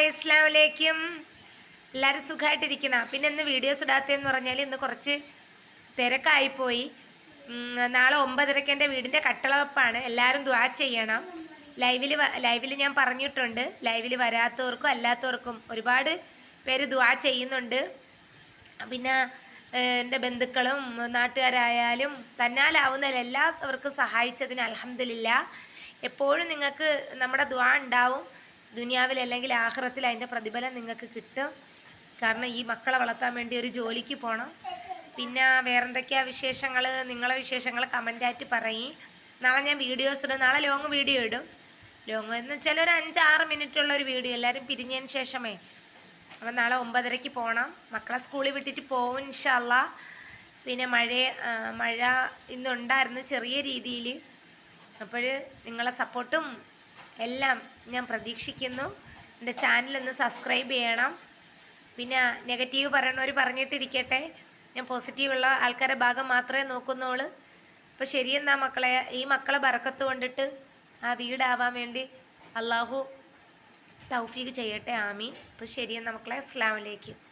Hi അസ്ലാം വലൈക്കും എല്ലാവരും സുഖമായിട്ടിരിക്കണം പിന്നെ ഇന്ന് വീഡിയോസ് ഇടാത്തതെന്ന് പറഞ്ഞാൽ ഇന്ന് കുറച്ച് തിരക്കായിപ്പോയി. നാളെ ഒമ്പതരയ്ക്ക് എന്റെ വീടിന്റെ കട്ടളവപ്പാണ്. എല്ലാവരും ദ്വാ ചെയ്യണം. ലൈവിൽ ലൈവിൽ ഞാൻ പറഞ്ഞിട്ടുണ്ട്. ലൈവിൽ വരാത്തവർക്കും അല്ലാത്തവർക്കും ഒരുപാട് പേര് ദ്വാ ചെയ്യുന്നുണ്ട്. പിന്നെ എന്റെ ബന്ധുക്കളും നാട്ടുകാരായാലും തന്നാലാവുന്ന എല്ലാവർക്കും സഹായിച്ചതിന് അലഹമില്ല എപ്പോഴും നിങ്ങൾക്ക് നമ്മുടെ ദ്വാ ഉണ്ടാവും. ദുനിയാവിൽ അല്ലെങ്കിൽ ആഹ്റത്തിൽ അതിന്റെ പ്രതിഫലം നിങ്ങൾക്ക് കിട്ടും. കാരണം ഈ മക്കളെ വളർത്താൻ വേണ്ടി ഒരു ജോലിക്ക് പോകണം പിന്നെ വേറെന്തൊക്കെയാ വിശേഷങ്ങൾ? നിങ്ങളെ വിശേഷങ്ങൾ കമന്റായിട്ട് പറയും. നാളെ ഞാൻ വീഡിയോസ് ഇടും. നാളെ ലോങ് വീഡിയോ ഇടും. ലോങ് എന്ന് വെച്ചാൽ ഒരു അഞ്ചാറ് മിനിറ്റുള്ള ഒരു വീഡിയോ എല്ലാവരും പിരിഞ്ഞതിന് ശേഷമേ. അപ്പം നാളെ ഒമ്പതരയ്ക്ക് പോകണം മക്കളെ സ്കൂളിൽ വിട്ടിട്ട് പോകും ഇൻഷല്ല പിന്നെ മഴ മഴ ഇന്നുണ്ടായിരുന്നു ചെറിയ രീതിയിൽ. അപ്പോൾ നിങ്ങളെ സപ്പോർട്ടും എല്ലാം ഞാൻ പ്രതീക്ഷിക്കുന്നു. എന്റെ ചാനലൊന്ന് സബ്സ്ക്രൈബ് ചെയ്യണം. പിന്നെ നെഗറ്റീവ് പറയണവർ പറഞ്ഞിട്ടിരിക്കട്ടെ. ഞാൻ പോസിറ്റീവുള്ള ആൾക്കാരുടെ ഭാഗം മാത്രമേ നോക്കുന്നുള്ളൂ. അപ്പോൾ ശരിയെന്നാ മക്കളെ? ഈ മക്കളെ ബറക്കത്ത് കൊണ്ടിട്ട് ആ വീടാവാൻ വേണ്ടി അള്ളാഹു തൗഫീഖ് ചെയ്യട്ടെ. ആമീൻ. അപ്പോൾ ശരിയെന്നാ മക്കളെ? അസ്ലാമലേക്കും